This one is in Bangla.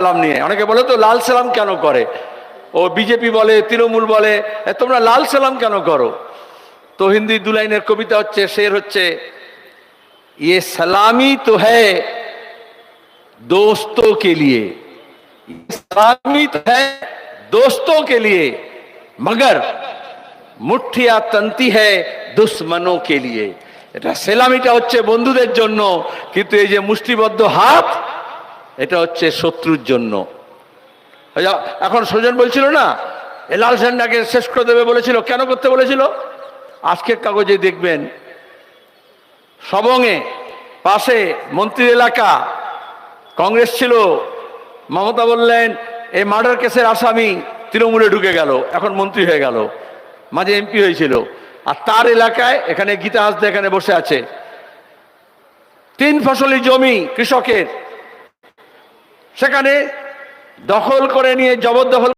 সালাম নিয়ে অনেকে বলে তো লাল সালাম কেন করে ও বিজেপি বলে তৃণমূল বলে এ, তোমরা লাল সালাম কেন করো তো হিন্দি দু লাইনের কবিতা হচ্ছে শের হচ্ছে ये सलामी तो है दोस्तों के लिए ये सलामी तो है दोस्तों के लिए मगर মুঠিয়া তন্তি হ্যায় দুশ্মনों के लिए এটা সেলামিটা হচ্ছে বন্ধুদের জন্য কিন্তু এই যে মুষ্টিবদ্ধ হাত এটা হচ্ছে শত্রুর জন্য। এখন সুজন বলছিল না, এ লাল ঝান্ডাকে শেষ করে দেবে বলেছিল, কেন করতে বলেছিল? আজকের কাগজে দেখবেন সবংয়ে পাশে মন্ত্রী এলাকা, কংগ্রেস ছিল, মমতা বললেন এই মার্ডার কেসের আসামি তৃণমূলে ঢুকে গেল, এখন মন্ত্রী হয়ে গেল, মাঝে এমপি হয়েছিল। আর তার এলাকায় এখানে গীতা হাসদা এখানে বসে আছে। তিন ফসলি জমি কৃষকের সেখানে দখল করে নিয়ে জবরদখল